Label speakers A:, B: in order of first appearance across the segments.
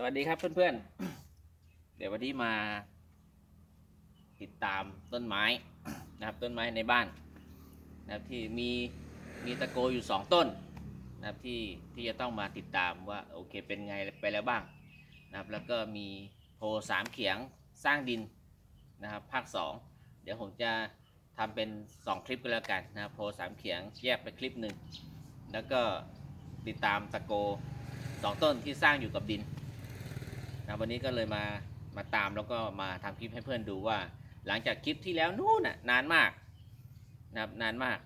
A: สวัสดีครับเพื่อนๆ เดี๋ยววันนี้มา ติดตามต้นไม้นะครับต้นไม้ในบ้านนะครับที่มีมีตะโกอยู่สองต้นนะครับที่ที่จะต้องมาติดตามว่าโอเคเป็นไงไปแล้วบ้างนะครับแล้วก็มีโพสามเขียงสร้างดินนะครับภาคสองเดี๋ยวผมจะทำเป็นสองคลิปก็แล้วกันนะครับโพสามเขียงแยกไปคลิปหนึ่งแล้วก็ติดตามตะโกสองต้นที่สร้างอยู่กับดิน นะวันนี้ก็เลยมามาตามแล้วก็มาทำคลิปให้เพื่อนดูว่า หลังจากคลิปที่แล้วนู่นน่ะนานมากนะครับนานมาก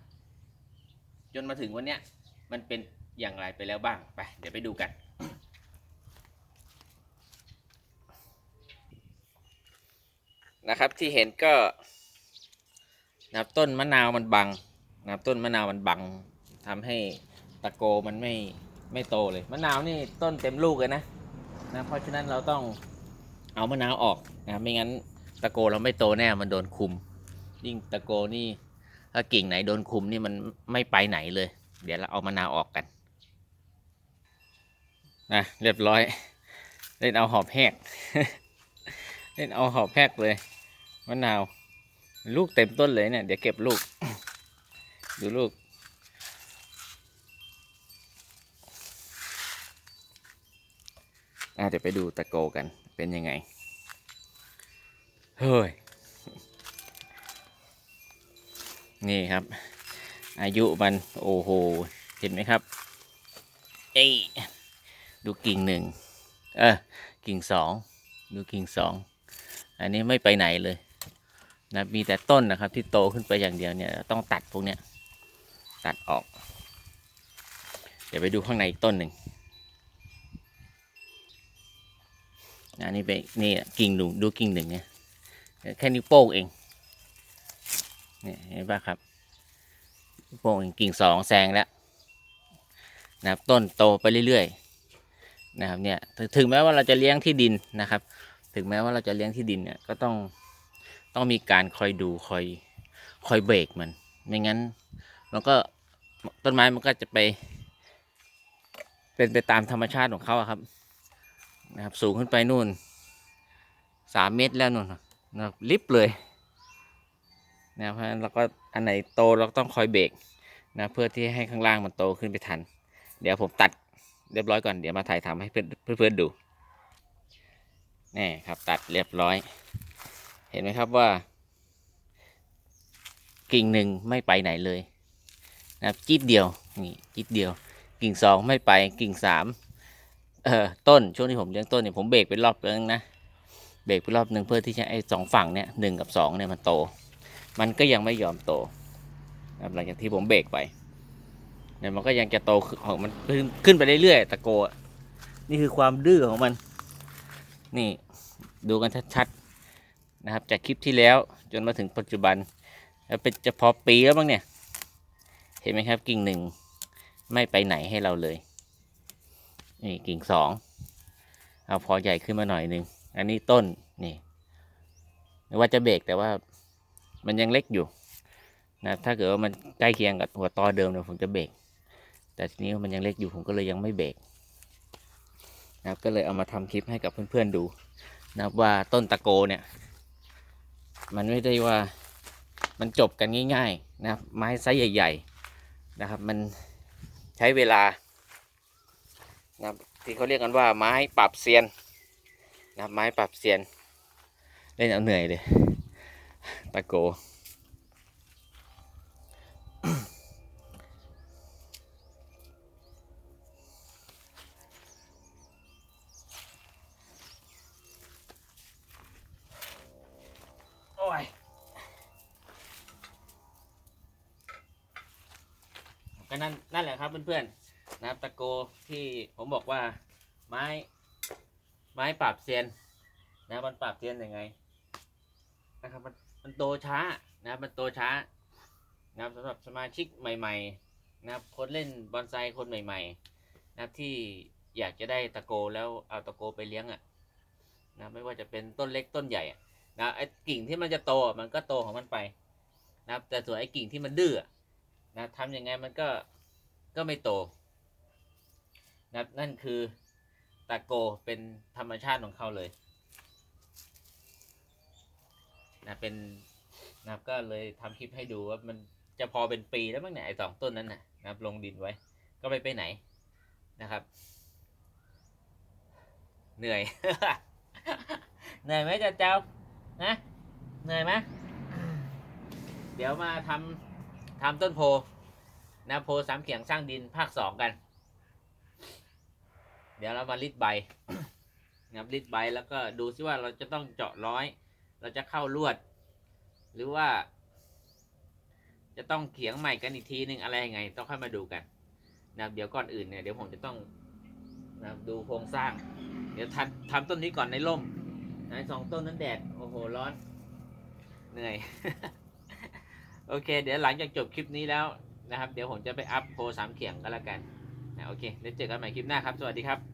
A: จนมาถึงวันเนี้ยมันเป็นอย่างไรไปแล้วบ้างไปเดี๋ยวไปดูกันนะครับที่เห็นก็นะครับต้นมะนาวมันบังนะครับต้นมะนาวมันบังทำให้ตะโกมันไม่ไม่โตเลยมะนาวนี่ต้นเต็มลูกเลยนะ นะเพราะฉะนั้นเราต้องเอามะนาวออกนะไม่งั้นตะโกเราไม่โตแน่มันโดนคุม ยิ่งตะโกนี่ถ้ากิ่งไหนโดนคุมนี่มันไม่ไปไหนเลย เดี๋ยวเราเอามะนาวออกกันนะเรียบร้อย เล่นเอาหอบแหกเล่นเอาหอบแหกเลยมะนาว ลูกเต็มต้นเลยเนี่ยเดี๋ยวเก็บลูก ดูลูก อะเดี๋ยวไปดูตะโกกันเป็นยังไง เฮ้ย นี่ครับ อายุมันโอ้โห เห็นไหมครับ เอ้ดูกิ่งหนึ่งเออกิ่งสองดูกิ่งสองอันนี้ไม่ไปไหนเลยนะมีแต่ต้นนะครับที่โตขึ้นไปอย่างเดียวเนี่ยต้องตัดพวกเนี้ยตัดออก เดี๋ยวไปดูข้างในอีกต้นหนึ่ง อันนี้เป็นนี่กิ่งหนึ่งดูกิ่งหนึ่งเนี่ยแค่นิ้วโป้งเองเนี่ยเห็นปะครับโป้งเองกิ่งสองแซงแล้วนะครับต้นโตไปเรื่อยๆนะครับเนี่ยถึงแม้ว่าเราจะเลี้ยงที่ดินนะครับ ถึงแม้ว่าเราจะเลี้ยงที่ดินเนี่ยก็ต้องต้องมีการคอยดูคอยคอยเบรกมัน ไม่งั้นมันก็ต้นไม้มันก็จะไป เป็นไปตามธรรมชาติของเขาครับ นะครับสูงขึ้นไปนู่นสามเมตรแล้วนู่นนะครับลิฟต์เลยนะครับเพราะฉะนั้นเราก็อันไหนโตเราต้องคอยเบรกนะเพื่อที่ให้ข้างล่างมันโตขึ้นไปทัน เดี๋ยวผมตัดเรียบร้อยก่อนเดี๋ยวมาถ่ายทำให้เพื่อนเพื่อนๆดูนี่ครับตัดเรียบร้อย เห็นไหมครับว่า กิ่งหนึ่งไม่ไปไหนเลยนะครับเดียวนี่จิ๊ดเดียว กิ่งสองไม่ไปกิ่งสาม เออต้นช่วงที่ผมเลี้ยงต้นเนี่ยผมเบรกไปรอบนึงนะเบรกไปรอบหนึ่งเพื่อที่จะไอ้สองฝั่งเนี่ยหนึ่งกับสองเนี่ยมันโต มันก็ยังไม่ยอมโตหลังจากที่ผมเบรกไปเนี่ยมันก็ยังจะโตของมันขึ้นไปเรื่อยๆตะโกะนี่คือความดื้อของมัน นี่ดูกันชัดๆนะครับ จากคลิปที่แล้วจนมาถึงปัจจุบันแล้วเป็นจะพอปีแล้วบ้างเนี่ย เห็นไหมครับกิ่งหนึ่งไม่ไปไหนให้เราเลย นี่กิ่งสองเอาพอใหญ่ขึ้นมาหน่อยหนึ่งอันนี้ต้นนี่ไม่ว่าจะเบรกแต่ว่ามันยังเล็กอยู่นะถ้าเกิดว่ามันใกล้เคียงกับหัวตอเดิมเนี่ยผมจะเบรกแต่ทีนี้มันยังเล็กอยู่ผมก็เลยยังไม่เบรกนะครับก็เลยเอามาทำคลิปให้กับเพื่อนๆดูนะครับว่าต้นตะโกเนี่ย มันไม่ได้ว่ามันจบกันง่าย ๆ นะครับ ไม้ไซส์ใหญ่ ๆ นะครับ มันใช้เวลา นะครับที่เขาเรียกกันว่าไม้ปรับเซียนนะครับไม้ปรับเซียน เล่นเอาเหนื่อยเลยตะโกโอ้ยก็นั่นนั่นแหละครับเพื่อนๆ นะครับตะโกที่ผมบอกว่าไม้ไม้ปราบเซียนนะมันปราบเซียนยังไงนะครับมันมันโตช้านะครับมันโตช้านะครับสำหรับสมาชิกใหม่ ๆ นะครับคนเล่นบอนไซคนใหม่ ๆ นะครับที่อยากจะได้ตะโกแล้วเอาตะโกไปเลี้ยงอะ่ะนะไม่ว่าจะเป็นต้นเล็กต้นใหญ่อะนะไอ้กิ่งที่มันจะโตมันก็โตของมันไปนะครับแต่ส่วนไอ้กิ่งที่มันดื้อนะทำยังไงมันก็ก็ไม่โต นะครับ นั่นคือตะโกเป็นธรรมชาติของเขาเลยนะเป็นนะครับก็เลยทำคลิปให้ดูว่ามันจะพอเป็นปีแล้วมั้งเนี่ยไอ้สองต้นนั้นนะนะครับ ลงดินไว้ ก็ไม่ไปไหนนะครับ เหนื่อย เหนื่อยไหมจ๊ะเจ้านะเหนื่อยไหมเดี๋ยวมาทำทำต้นโพนะโพสามเขียงสร้างดินภาคสองกัน ดี๋ยวเรามาลิดใบนะครับลิดใบแล้วก็ดูซิว่าเราจะต้องเจาะร้อย เราจะเข้าลวด หรือว่า จะต้องเขียงใหม่กันอีกทีนึงอะไรยังไง ต้องค่อยมาดูกันนะเดี๋ยวก่อนอื่นเนี่ยเดี๋ยวผมจะต้องนะดูโครงสร้าง เดี๋ยวทำทำต้นนี้ก่อนในร่มนะสองต้นนั้นแดดโอ้โหร้อน เหนื่อย โอเค เดี๋ยวหลังจากจบคลิปนี้แล้วนะครับ เดี๋ยวผมจะไปอัพโพสามเขียงก็แล้วกันนะโอเคเดี๋ยวเจอกันใหม่คลิปหน้าครับ สวัสดีครับ